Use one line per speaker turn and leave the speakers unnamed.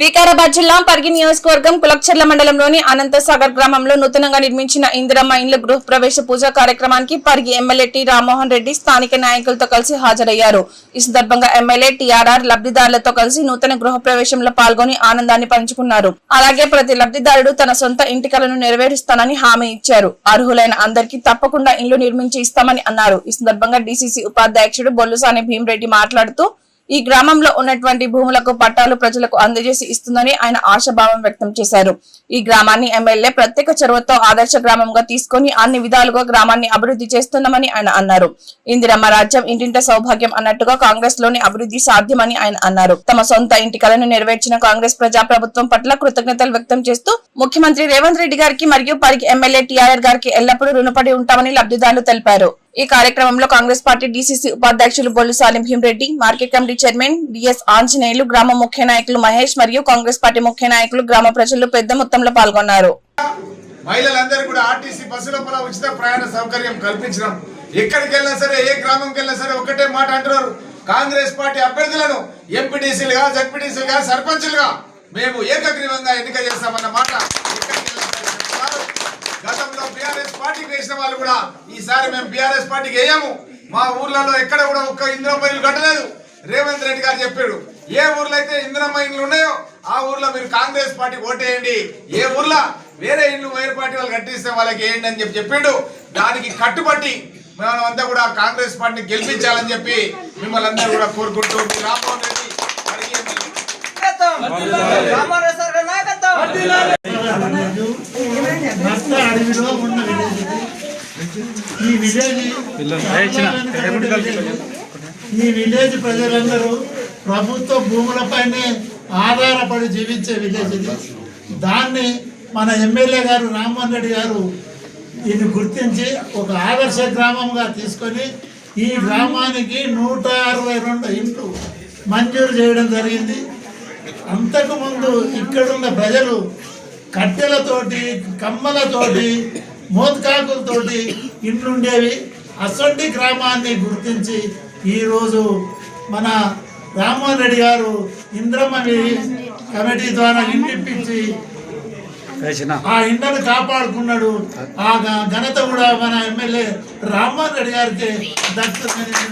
వికారాబాద్ జిల్లా పరిగి నియోజకవర్గం కులక్చర్ల మండలంలోని అనంతసాగర్ గ్రామంలో నూతనంగా నిర్మించిన ఇందిరమ్మ ఇండ్ల గృహప్రవేశ పూజ కార్యక్రమానికి పరిగి ఎమ్మెల్యే టి రామ్మోహన్ రెడ్డి స్థానిక నాయకులతో కలిసి హాజరయ్యారు. ఈ సందర్భంగా ఎమ్మెల్యే టిఆర్ఆర్ లబ్ధిదారులతో కలిసి నూతన గృహప్రవేశంలో పాల్గొని ఆనందాన్ని పంచుకున్నారు. అలాగే ప్రతి లబ్ధిదారుడు తన సొంత ఇంటి కలను నెరవేరుస్తానని హామీ ఇచ్చారు. అర్హులైన అందరికీ తప్పకుండా ఇండ్లు నిర్మించి ఇస్తామని అన్నారు. ఈ సందర్భంగా డిసిసి ఉపాధ్యక్షుడు బొల్లుసాని భీమరెడ్డి మాట్లాడుతూ ఈ గ్రామంలో ఉన్నటువంటి భూములకు పట్టాలు ప్రజలకు అందజేసి ఇస్తుందని ఆయన ఆశాభావం వ్యక్తం చేశారు. ఈ గ్రామాన్ని ఎమ్మెల్యే ప్రత్యేక చొరవతో ఆదర్శ గ్రామంగా తీసుకొని అన్ని విధాలుగా గ్రామాన్ని అభివృద్ధి చేస్తున్నామని ఆయన అన్నారు. ఇందిరమ్మ రాజ్యం ఇంటింట సౌభాగ్యం అన్నట్టుగా కాంగ్రెస్లోని అభివృద్ధి సాధ్యమని ఆయన అన్నారు. తమ సొంత ఇంటి కలను నెరవేర్చిన కాంగ్రెస్ ప్రజా ప్రభుత్వం పట్ల కృతజ్ఞతలు వ్యక్తం చేస్తూ ముఖ్యమంత్రి రేవంత్ రెడ్డి గారికి మరియు పరిగి ఎమ్మెల్యే టీఆర్ఆర్ గారికి ఎల్లప్పుడూ రుణపడి ఉంటామని లబ్ధిదారులు తెలిపారు. ఈ కార్యక్రమంలో కాంగ్రెస్ పార్టీ డీసీసీ ఉపాధ్యక్షులు Bollu Salim Bheemreddy market committee chairman DS Anjaneyulu గ్రామ ముఖ్య నాయకులు మహేష్ మరియు కాంగ్రెస్ పార్టీ ముఖ్య నాయకులు గ్రామ ప్రజలు పెద్ద మొత్తంలో పాల్గొన్నారు.
మహిళలందరూ కూడా ఆర్టీసీ బస్సు లోపల ఉచిత ప్రయాణ సౌకర్యం కల్పించడం. ఎక్కడికి వెళ్ళినా సరే ఏ గ్రామంకి వెళ్ళినా సరే ఒకటే మాట అంటున్నారు. కాంగ్రెస్ పార్టీ అభ్యర్థులను ఎంపీటీసీలుగా జడ్పీటీసీలుగా సర్పంచులుగా మేము ఏకగ్రీవంగా ఎన్నిక చేస్తామన్న మాట గతంలో బీఆర్ఎస్ పార్టీకి వేసిన వాళ్ళు కూడా ఈసారి మేము బీఆర్ఎస్ పార్టీకి వేయము. మా ఊర్లలో ఎక్కడ కూడా ఒక్క ఇంద్రమ్మ ఇల్లు కట్టలేదు. రేవంత్ రెడ్డి గారు చెప్పాడు ఏ ఊర్లో అయితే ఇంద్రమ్మ ఇల్లు ఉన్నాయో ఆ ఊర్లో మీరు కాంగ్రెస్ పార్టీ ఓటేయండి. ఏ ఊర్లో వేరే ఇల్లు వేరే పార్టీ వాళ్ళు కట్టిస్తే వాళ్ళకి వేయండి అని చెప్పి చెప్పిండు. దానికి కట్టుబట్టి మనం అంతా కూడా కాంగ్రెస్ పార్టీని గెలిపించాలని చెప్పి మిమ్మల్ని అందరూ కూడా కోరుకుంటూ మీ రామ్మోహన్ రెడ్డి అడిగి ఎమ్మెల్యే.
రామారావు సార్ గారి నాయకత్వం
భర్త అడవిలో ఉన్న విలేజ్ ఇది. ఈ విలేజ్ ఈ విలేజ్ ప్రజలందరూ ప్రభుత్వ భూములపైనే ఆధారపడి జీవించే విలేజ్ ఇది. దాన్ని మన ఎమ్మెల్యే గారు రామ్మోహన్ రెడ్డి గారు దీన్ని గుర్తించి ఒక ఆదర్శ గ్రామంగా తీసుకొని ఈ గ్రామానికి నూట అరవై రెండు ఇంట్లు మంజూరు చేయడం జరిగింది. అంతకుముందు ఇక్కడున్న ప్రజలు కట్టెలతోటి కమ్మలతోటి మోత్కాకులతోటి ఇండ్లుండేవి అసొంటి గ్రామాన్ని గుర్తించి ఈరోజు మన రామ్మోహన్ రెడ్డి గారు ఇంద్రమ్మ కమిటీ ద్వారా ఇంటిప్పించి ఆ ఇండ్లను కాపాడుకున్నాడు. ఆ ఘనత కూడా మన ఎమ్మెల్యే రామ్మోహన్ రెడ్డి గారికి దక్కుతుందని